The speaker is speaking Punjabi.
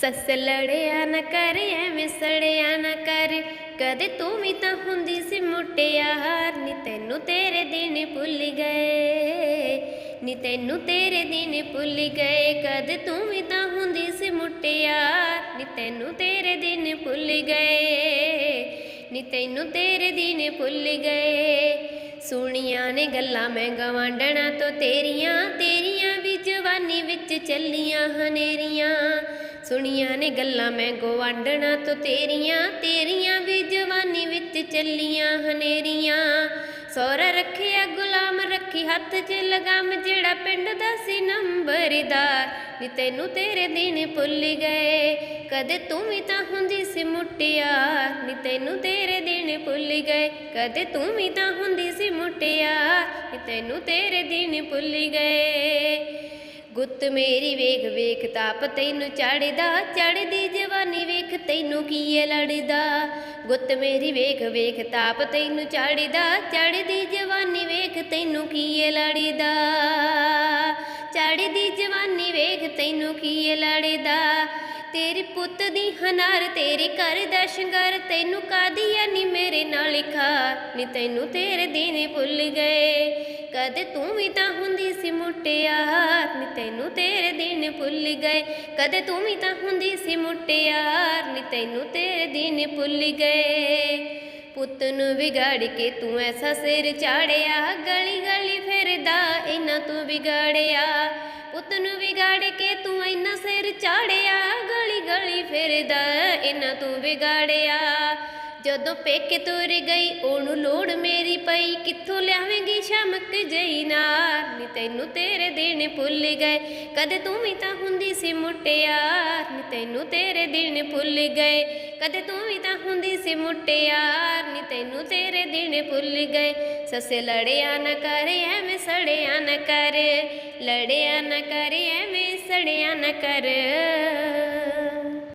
ਸੱਸ ਲੜਿਆ ਨਾ ਕਰ, ਐਵੇਂ ਸੜਿਆ ਨਾ ਕਰ। ਕਦੇ ਤੂੰ ਵੀ ਤਾਂ ਹੁੰਦੀ ਸੀ ਮੁਟਿਆਰ ਨੀ ਤੈਨੂੰ ਤੇਰੇ ਦਿਨ ਭੁੱਲ ਗਏ। ਨੀ ਤੈਨੂੰ ਤੇਰੇ ਦਿਨ ਭੁੱਲ ਗਏ, ਕਦੇ ਤੂੰ ਵੀ ਤਾਂ ਹੁੰਦੀ ਸੀ ਮੁਟਿਆਰ ਨੀ ਤੈਨੂੰ ਤੇਰੇ ਦਿਨ ਭੁੱਲ ਗਏ। ਨੀ ਤੈਨੂੰ ਤੇਰੇ ਦਿਨ ਭੁੱਲ ਗਏ। ਸੁਣੀਆਂ ਨੇ ਗੱਲਾਂ ਮੈਂ ਗਵਾਂਡਣਾ ਤੋਂ ਤੇਰੀਆਂ ਤੇਰੀਆਂ ਵੀ ਜਵਾਨੀ ਵਿੱਚ ਚੱਲੀਆਂ ਹਨੇਰੀਆਂ। ਸੁਣੀਆਂ ਨੇ ਗੱਲਾਂ ਮੈਂ ਗਵਾਂਡਣਾ ਤੋਂ ਤੇਰੀਆਂ ਤੇਰੀਆਂ ਵੀ ਜਵਾਨੀ ਵਿੱਚ ਚੱਲੀਆਂ ਹਨੇਰੀਆਂ। ਸੋਹਰਾ ਰੱਖਿਆ, ਗੁਲਾਮ ਰੱਖੀ, ਹੱਥ 'ਚ ਲਗਾਮ ਜਿਹੜਾ ਪਿੰਡ ਦਾ ਸੀ ਨੰਬਰਦਾਰ। ਨੀ ਤੈਨੂੰ ਤੇਰੇ ਦਿਨ ਭੁੱਲ ਗਏ, ਕਦੇ ਤੂੰ ਵੀ ਤਾਂ ਹੁੰਦੀ ਸੀ ਮੁਟਿਆਰ। ਨੀ ਤੈਨੂੰ ਤੇਰੇ ਦਿਨ ਭੁੱਲ ਗਏ, ਕਦੇ ਤੂੰ ਵੀ ਤਾਂ ਹੁੰਦੀ ਸੀ ਮੁਟਿਆਰ। ਨੀ ਤੈਨੂੰ ਤੇਰੇ ਦਿਨ ਭੁੱਲ ਗਏ। ਗੁੱਤ ਮੇਰੀ ਵੇਖ ਵੇਖ ਤਾਪ ਤੈਨੂੰ ਚੜਦਾ ਚੜਦੀ ਜਵਾਨੀ ਵੇਖ ਤੈਨੂੰ ਕੀਏ ਲੜਦਾ? ਗੁੱਤ ਮੇਰੀ ਵੇਖ ਵੇਖ ਤਾਪ ਤੈਨੂੰ ਚੜਦਾ ਚੜਦੀ ਜਵਾਨੀ ਵੇਖ ਤੈਨੂੰ ਕੀਏ ਲੜਦਾ? ਚੜਦੀ ਜਵਾਨੀ ਵੇਖ ਤੈਨੂੰ ਕੀਏ ਲੜਦਾ? ਤੇਰੇ ਪੁੱਤ ਦੀ ਹਨਾਰ ਤੇਰੇ ਘਰ ਦਾ ਸ਼ਿੰਗਾਰ, ਤੈਨੂੰ ਕਾਦੀਆ ਨੀ ਮੇਰੇ ਨਾਲ ਖਾਰ ਨੀ ਤੈਨੂੰ ਤੇਰੇ ਦਿਨ ਭੁੱਲ ਗਏ। ਕਦੇ ਤੂੰ ਵੀ ਤਾਂ ਹੁੰਦੀ ਸੀ ਮੁਟਿਆਰ ਨੀ ਤੈਨੂੰ ਤੇਰੇ ਦਿਨ ਭੁੱਲ ਗਏ। ਕਦੇ ਤੂੰ ਵੀ ਤਾਂ ਹੁੰਦੀ ਸੀ ਮੁਟਿਆਰ ਨੀ ਤੈਨੂੰ ਤੇਰੇ ਦਿਨ ਭੁੱਲ ਗਏ। ਪੁੱਤ ਨੂੰ ਵਿਗਾੜ ਕੇ ਤੂੰ ਐਸਾ ਸਿਰ ਚਾੜਿਆ ਗਲੀ ਗਲੀ ਫਿਰਦਾ, ਇਹਨਾਂ ਤੂੰ ਵਿਗਾੜਿਆ। ਪੁੱਤ ਨੂੰ ਵਿਗਾੜ ਕੇ ਤੂੰ ਇੰਨਾ ਸਿਰ ਚਾੜਿਆ, ਗਲੀ ਗਲੀ ਫਿਰਦਾ ਇਹਨਾਂ ਤੂੰ ਵਿਗਾੜਿਆ। ਜਦੋਂ ਪੇਕੇ ਤੁਰ ਗਈ, ਉਹਨੂੰ ਲੋੜ ਮੇਰੀ ਪਈ, ਕਿੱਥੋਂ ਲਿਆਵੇਂਗੀ ਸ਼ਮਕ ਜਈ ਨਾ? ਤੈਨੂੰ ਤੇਰੇ ਦਿਨ ਭੁੱਲ ਗਏ। ਕਦੇ ਤੂੰ ਵੀ ਤਾਂ ਹੁੰਦੀ ਸੀ ਮੁਟਿਆਰ। ਨੀ ਤੈਨੂੰ ਤੇਰੇ ਦਿਨ ਭੁੱਲ ਗਏ। ਕਦੇ ਤੂੰ ਵੀ ਤਾਂ ਹੁੰਦੀ ਸੀ ਮੁਟਿਆਰ। ਨੀ ਤੈਨੂੰ ਤੇਰੇ ਦਿਨ ਭੁੱਲ ਗਏ। ਸੱਸੇ ਲੜਿਆ ਨਾ ਕਰ, ਐਵੇਂ ਸੜਿਆ ਨਾ ਕਰ। ਲੜਿਆ ਨਾ ਕਰ, ਐਵੇਂ ਸੜਿਆ ਨਾ ਕਰ।